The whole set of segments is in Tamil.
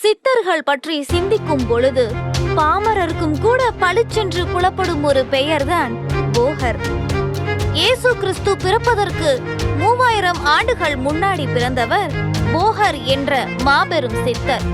சித்தர்கள் பற்றி சிந்திக்கும் பொழுது பாமரருக்கும் கூட பளிச்சென்று புலப்படும் ஒரு பெயர்தான் போகர். இயேசு கிறிஸ்து பிறப்பதற்கு மூவாயிரம் ஆண்டுகள் முன்னாடி பிறந்தவர் போகர் என்ற மாபெரும் சித்தர்.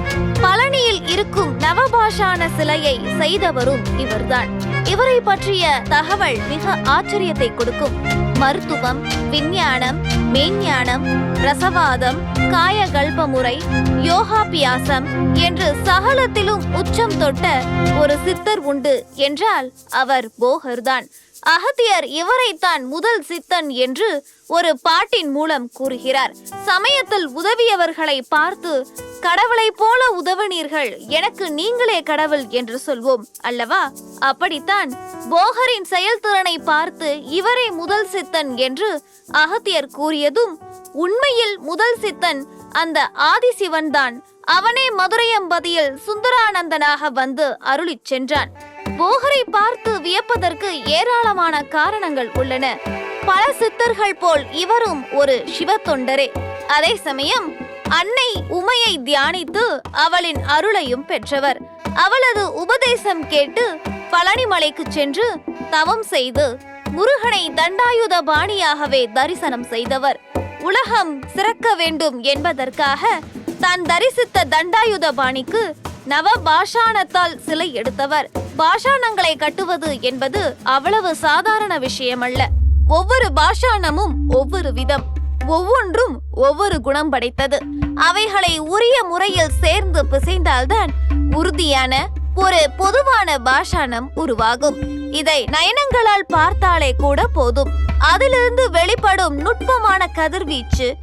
பழனியில் இருக்கும் நவபாஷான சிலையை செய்தவரும் இவர்தான். இவரை பற்றிய தகவல் மிக ஆச்சரியத்தை கொடுக்கும். மருத்துவம் விஞ்ஞானம் மெய்ஞானம் ரசவாதம் காயகல்ப முறை யோகாபியாசம் என்று சகலத்திலும் உச்சம் தொட்ட ஒரு சித்தர் உண்டு என்றால் அவர் போகர்தான். அகத்தியர் இவரைத்தான் முதல் சித்தன் என்று ஒரு பாட்டின் மூலம் கூறுகிறார். சமயத்தில் உதவியவர்களை பார்த்து கடவுளைப் போல உதவினீர்கள் எனக்கு நீங்களே கடவுள் என்று சொல்வோம் அல்லவா? அப்படித்தான். போகரின் செயல்திறனை பார்த்து இவரே முதல் சித்தன் என்று அகத்தியர் கூறியதும் உண்மையில் முதல் சித்தன் அந்த ஆதிசிவன்தான். அவனே மதுரையம்பதியில் சுந்தரானந்தனாக வந்து அருளிச் சென்றான். போகரை பார்த்து வியப்பதற்கு ஏராளமான காரணங்கள் உள்ளன. பல சித்தர்கள் போல் இவரும் ஒரு சிவ தொண்டரே அதே சமயம் அன்னை உமையை தியானித்து அவளின் அருளையும் பெற்றவர். அவளது உபதேசம் கேட்டு பழனிமலைக்கு சென்று தவம் செய்து முருகனை தண்டாயுத பாணியாகவே தரிசனம் செய்தவர். உலகம் சிறக்க வேண்டும் என்பதற்காக தான் தரிசித்த தண்டாயுத பாணிக்கு நவ பாஷாணத்தால் சிலை எடுத்தவர். பாஷாணங்களை கட்டுவது என்பது அவ்வளவு சாதாரண விஷயமல்ல. ஒவ்வொரு பாஷாணமும் ஒவ்வொரு விதம். ஒவ்வொன்றும் ஒவ்வொரு குணம் படைத்தது. அவைகளை உரிய முறையில் சேர்ந்து பிசைந்தால்தான் உறுதியான ஒரு பொதுவான பாஷாணம் உருவாகும். இதை நயனங்களால் பார்த்தாலே கூட போதும். அதிலிருந்து வெளிப்படும் நுட்பமான கதிர்வீச்சு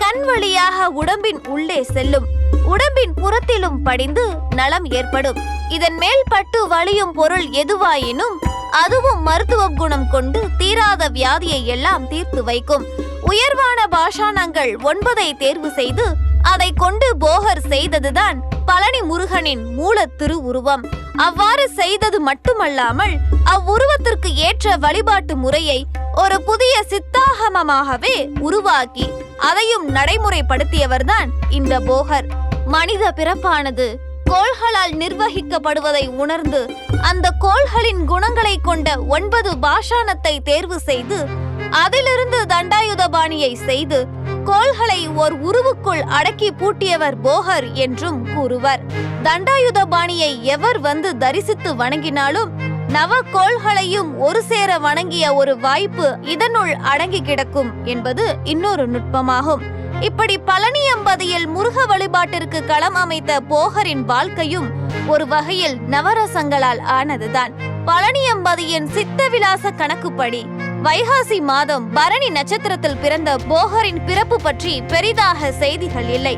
கண் வழியாக உடம்பின் உள்ளே செல்லும். உடம்பின் புறத்திலும் படிந்து நலம் ஏற்படும். இதன் மேல் பட்டு வலியும் பொருள் எதுவாயினும் அதுவும் மருத்துவ குணம் கொண்டு தீராத வியாதியை எல்லாம் தீர்த்து வைக்கும். உயர்வான பாஷாணங்கள் ஒன்பதை தேர்வு செய்து அதை கொண்டு போகர் செய்ததுதான் பழனி முருகனின் மூல திருவுருவம் அவ்வாறு செய்தது மட்டுமல்லாமல் அவ்வுருவத்திற்கு ஏற்ற வழிபாட்டு முறையை ஒரு புதிய சித்தாகமமாகவே உருவாக்கி அதையும் நடைமுறைப்படுத்தியவர்தான் இந்த போகர். மனித பிறப்பானது கோள்களால் நிர்வகிக்கப்படுவதை உணர்ந்து அந்த கோள்களின் குணங்களை கொண்ட ஒன்பது பாஷானத்தை தேர்வு செய்து அதிலிருந்து தண்டாயுதபாணியை செய்து கோள்களை ஓர் உருவுக்குள் அடக்கி பூட்டியவர் போகர் என்றும் கூறுவர். தண்டாயுதபாணியை எவர் வந்து தரிசித்து வணங்கினாலும் நவ கோள்களையும் ஒரு சேர வணங்கிய ஒரு வாய்ப்பு இதனுள் அடங்கி கிடக்கும் என்பது இன்னொரு நுட்பமாகும். இப்படி பழனியம்பதியில் முருக வழிபாட்டிற்கு களம் அமைத்த போகரின் வாழ்க்கையும் ஒரு வகையில் நவரசங்களால் ஆனதுதான். பழனியம்பதியின் சித்தவிலாச கணக்குப்படி வைகாசி மாதம் பரணி நட்சத்திரத்தில் பிறந்த போகரின் பிறப்பு பற்றி பெரிதாக செய்திகள் இல்லை.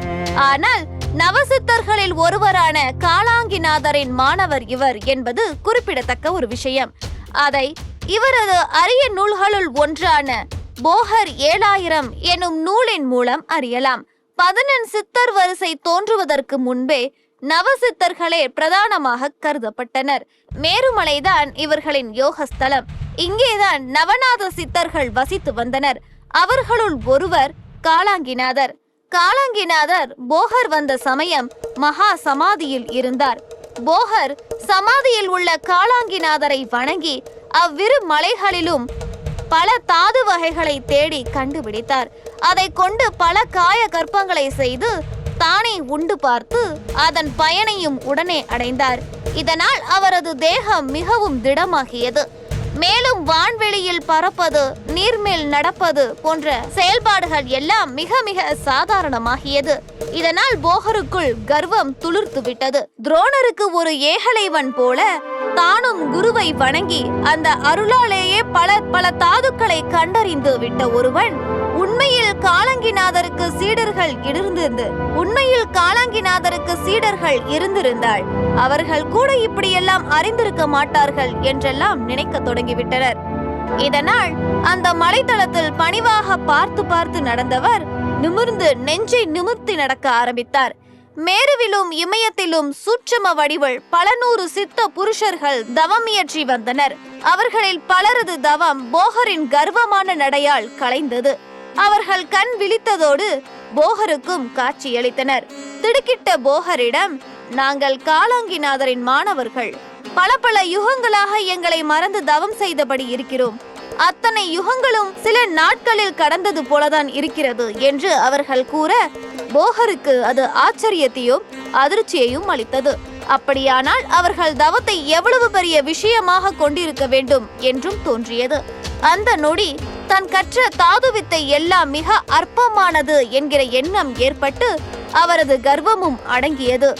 ஆனால் நவசித்தர்களில் ஒருவரான காளாங்கிநாதரின் மாணவர் இவர் என்பது குறிப்பிடத்தக்க ஒரு விஷயம். அதை இவரது அரிய நூல்களுள் ஒன்றான போகர் ஏழாயிரம் எனும் நூலின் மூலம் அறியலாம். பதினெண் சித்தர் வரிசை தோன்றுவதற்கு முன்பே நவசித்தர்களே பிரதானமாக கருதப்பட்டனர். மேருமலைதான் இவர்களின் யோகஸ்தலம். இங்கேதான் நவநாத சித்தர்கள் வசித்து வந்தனர். அவர்களுள் ஒருவர் காளாங்கிநாதர். காளாங்கிநாதர் போகர் வந்த சமயம் மகா சமாதியில் இருந்தார். போகர் சமாதியில் உள்ள காளாங்கிநாதரை வணங்கி அவ்விரு மலைகளிலும் பல தாது வகைகளை தேடி கண்டுபிடித்தார். அதை கொண்டு பல காய கற்பங்களை செய்து தானே உண்டு பார்த்து அதன் பயனையும் உடனே அடைந்தார். இதனால் அவரது தேகம் மிகவும் திடமாகியது. மேலும் வான்வெளியில் பறப்பது நீர்மேல் நடப்பது போன்ற செயல்பாடுகள் எல்லாம் மிக மிக சாதாரணமாகியது. இதனால் போகருக்குள் கர்வம் துளிர்த்து விட்டது. துரோணருக்கு ஒரு ஏகலைவன் போல தானும் குருவை வணங்கி அந்த அருளாலேயே பல பல தாதுக்களை கண்டறிந்து விட்ட ஒருவன் உண்மையில் காலங்கிநாதருக்கு சீடர்கள் இருந்திருந்து உண்மையில் காலங்கிநாதருக்கு சீடர்கள் இருந்திருந்தாள். அவர்கள் கூட இப்படியெல்லாம் அறிந்திருக்க மாட்டார்கள் என்றெல்லாம் நினைக்க தொடங்கிவிட்டனர். இதனால் அந்த மலைத்தளத்தில் பணிவாக பார்த்து பார்த்து நடந்தவர் நிமிர்ந்து நெஞ்சை நிமிர்த்தி நடக்க ஆரம்பித்தார். மேருவிலும் இமயத்திலும் சூட்சம வடிவள் பல நூறு சித்த புருஷர்கள் தவம் இயற்றி வந்தனர். அவர்களில் பலரது தவம் போகரின் கர்வமான நடையால் கலைந்தது. அவர்கள் கண் விழித்ததோடு போகருக்கும் காட்சியளித்தனர். திடுக்கிட்ட போகரிடம் நாங்கள் காலாங்கிநாதரின் மாணவர்கள். பல பல யுகங்களாக எங்களை மறந்து தவம் செய்தபடி இருக்கிறோம். அத்தனை யுகங்களும் சில நாட்களில் கடந்தது போலதான் இருக்கிறது என்று அவர்கள் கூற போகருக்கு அது ஆச்சரியத்தையும் அதிர்ச்சியையும் அளித்தது. அப்படியானால் அவர்கள் தவத்தை எவ்வளவு பெரிய விஷயமாக கொண்டிருக்க வேண்டும் என்றும் தோன்றியது. அந்த நொடி தான் கற்ற தாதுவித்தை எல்லாம் மிக அற்பமானது என்கிற எண்ணம் ஏற்பட்டு அவரது கர்வமும் அடங்கியது.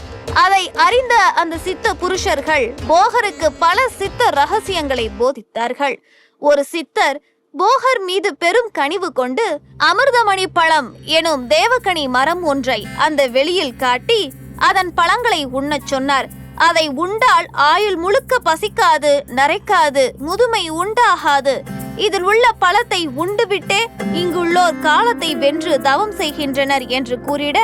அதை அறிந்த அந்த சித்த புருஷர்கள் போகருக்கு பல சித்த ரகசியங்களை போதித்தார்கள். ஒரு சித்தர் போகர் மீது பெரும் கனிவு கொண்டு அமிர்தமணி பழம் எனும் தேவகனி மரம் ஒன்றை அந்த வெளியில் காட்டி அதன் பழங்களை உண்ணச் சொன்னார். அதை உண்டால் ஆயுள் முழுக்க பசிக்காது நரைக்காது முதுமை உண்டாகாது இதில் உள்ள பழத்தை உண்டுவிட்டே இங்குள்ளோர் காலத்தை வென்று தவம் செய்கின்றனர் என்று கூறிட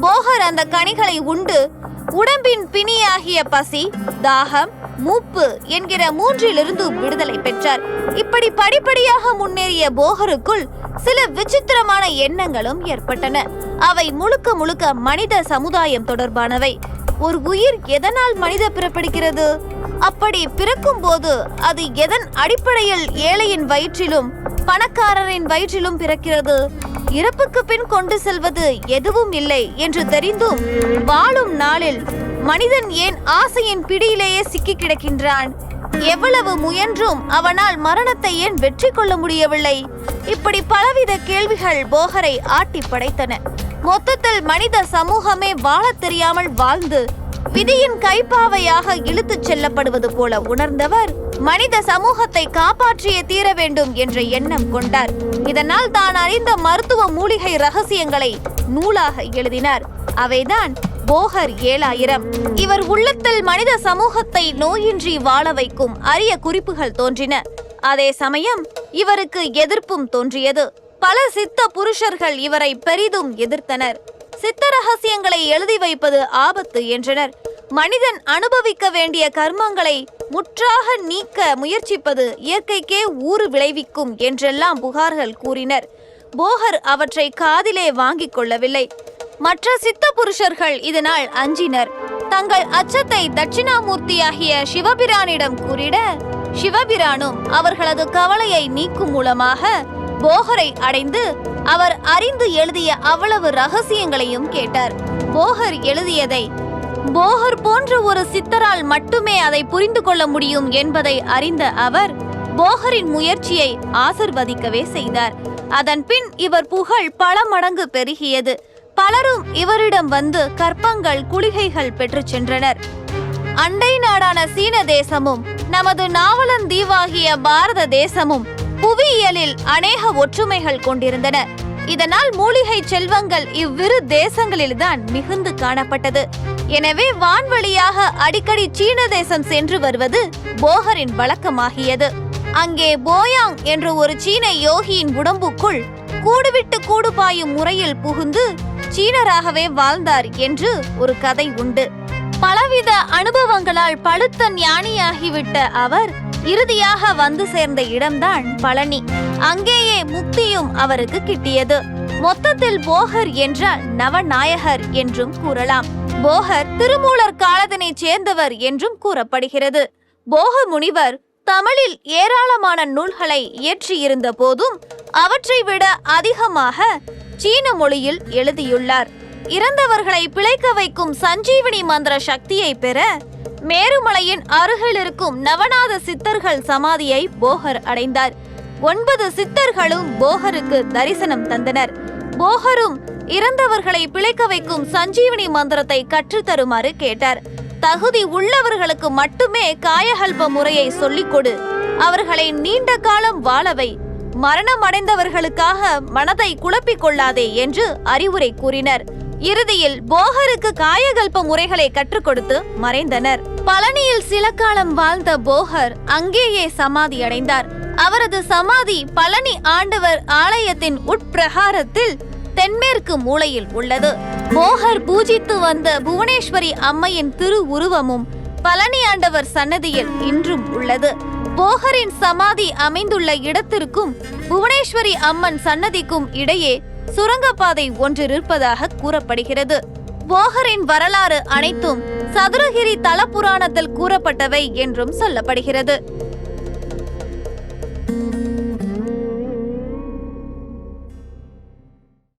போகர் அந்த கனிகளை உண்டு. உடம்பின் பிணியாகிய பசி தாகம் மூப்பு என்கிற மூன்றிலிருந்து விடுதலை பெற்றார். இப்படி படிப்படியாக முன்னேறிய போகருக்குள் சில விசித்திரமான எண்ணங்களும் ஏற்பட்டன. அவை முழுக்க முழுக்க மனித சமுதாயம் தொடர்பானவை. ஒரு உயிர் எதனால் மனித பிறப்படுகிறது? அப்படி பிறக்கும் போது அது எதன் அடிப்படையில் ஏழையின் வயிற்றிலும் பணக்காரரின் வயிற்றிலும் பிறக்கிறது? இறப்புக்கு பின் கொண்டு செல்வது எதுவும் இல்லை என்று தெரிந்தும் வாழும் நாளில் மனிதன் ஏன் ஆசையின் பிடியிலேயே சிக்கி கிடக்கின்றான்? எவ்வளவு முயன்றும் அவனால் மரணத்தை ஏன் வெற்றி கொள்ள முடியவில்லை? இப்படி பலவித கேள்விகள் போகரை ஆட்டி படைத்தன. மொத்தத்தில் மனித சமூகமே வாழத் தெரியாமல் வாழ்ந்து விதியின் கைப்பாவையாக இழுத்துச் செல்லப்படுவது போல உணர்ந்தவர் மனித சமூகத்தை காப்பாற்றியே தீர வேண்டும் என்ற எண்ணம் கொண்டார். இதனால் தான் அறிந்த மருத்துவ மூலிகை ரகசியங்களை நூலாக எழுதினார். அவைதான் போகர் ஏழாயிரம். இவர் உள்ளத்தில் மனித சமூகத்தை நோயின்றி வாழ வைக்கும் அரிய குறிப்புகள் தோன்றின. அதே சமயம் இவருக்கு எதிர்ப்பும் தோன்றியது. பல சித்த புருஷர்கள் இவரை பெரிதும் எதிர்த்தனர். சித்த ரகசியங்களை எழுதி வைப்பது ஆபத்து என்றனர். மனிதன் அனுபவிக்க வேண்டிய கர்மங்களை முற்றாக நீக்க முயற்சிப்பது இயற்கைக்கே ஊறு விளைவிக்கும் என்றெல்லாம் புகார்கள் கூறினர். போகர் அவற்றை காதிலே வாங்கிக் கொள்ளவில்லை. மற்ற சித்த புருஷர்கள் இதனால் அஞ்சினர். தங்கள் அச்சத்தை தட்சிணாமூர்த்தியாகிய சிவபிரானிடம் கூறிட சிவபிரானும் அவர்களது கவலையை நீக்கும் மூலமாக போகரை அடைந்து அவர் அறிந்து எழுதிய அவ்வளவு ரகசியங்களையும் கேட்டார். போகர் எழுதியதை போகர் போன்ற ஒரு சித்தரால் மட்டுமே அதை புரிந்து கொள்ள முடியும் என்பதை அறிந்த அவர் போகரின் முயற்சியை ஆசிர்வதிக்கவே செய்தார். அதன் பின் இவர் புகழ் பல மடங்கு பெருகியது. பலரும் இவரிடம் வந்து கற்பங்கள் குளிகைகள் பெற்றுச் சென்றனர். அண்டை நாடான சீன தேசமும் நமது நாவலன் தீவாகிய பாரத தேசமும் புவியியலில் அநேக ஒற்றுமைகள் கொண்டிருந்தன. இதனால் மூலிகை செல்வங்கள் இவ்விரு தேசங்களில்தான் மிகுந்து காணப்பட்டது. எனவே வான்வழியாக அடிக்கடி சீன தேசம் சென்று வருவது போகரின் வழக்கமாகியது. அங்கே போயாங் என்ற ஒரு சீன யோகியின் உடம்புக்குள் கூடுவிட்டு கூடு பாயும் முறையில் புகுந்து சீனராகவே வாழ்ந்தார் என்று ஒரு கதை உண்டு. பலவித அனுபவங்களால் பழுத்த ஞானியாகிவிட்ட அவர் இறுதியாக வந்து சேர்ந்த இடம்தான் பழனி. அங்கேயே முக்தியும் அவருக்கு கிட்டியது. மொத்தத்தில் போகர் என்றால் நவநாயகர் என்றும் கூறலாம். போகர் திருமூலர் காலத்தினைச் சேர்ந்தவர் என்றும் கூறப்படுகிறது. போக முனிவர் தமிழில் ஏராளமான நூல்களை இயற்றியிருந்த போதும் அவற்றை விட அதிகமாக சீன மொழியில் எழுதியுள்ளார். இறந்தவர்களை பிழைக்க வைக்கும் சஞ்சீவனி மந்திர சக்தியை பெற மேருமலையின் அருகில் இருக்கும் நவநாத சித்தர்கள் சமாதியை போகர் அடைந்தார். ஒன்பது சித்தர்களும் போகருக்கு தரிசனம் தந்தனர். போகரும் இறந்தவர்களை பிழைக்க வைக்கும் சஞ்சீவனி மந்திரத்தை கற்றுத்தருமாறு கேட்டார். தகுதி உள்ளவர்களுக்கு மட்டுமே காயகல்ப முறையை சொல்லிக் கொடு. அவர்களை நீண்ட காலம் வாழவை. மரணம் அடைந்தவர்களுக்காக மனதை குழப்பிக் கொள்ளாதே என்று அறிவுரை கூறினர். இறுதியில் போகருக்கு காயகல்ப முறைகளை கற்றுக் கொடுத்து மறைந்தனர். பழனியில் சில காலம் வாழ்ந்த போகர் அங்கேயே சமாதி அடைந்தார் அவரது சமாதி பழனி ஆண்டவர் ஆலயத்தின் உட்பிரகாரத்தில் தென்மேற்கு மூலையில் உள்ளது. போகர் பூஜித்து வந்த புவனேஸ்வரி அம்மையின் திரு உருவமும் பழனி ஆண்டவர் சன்னதியில் இன்றும் உள்ளது. போகரின் சமாதி அமைந்துள்ள இடத்திற்கும் புவனேஸ்வரி அம்மன் சன்னதிக்கும் இடையே சுரங்கப்பாதை ஒன்றிருப்பதாக கூறப்படுகிறது. போகரின் வரலாறு அனைத்தும் சதுரகிரி தல புராணத்தில் கூறப்பட்டவை என்றும் சொல்லப்படுகிறது.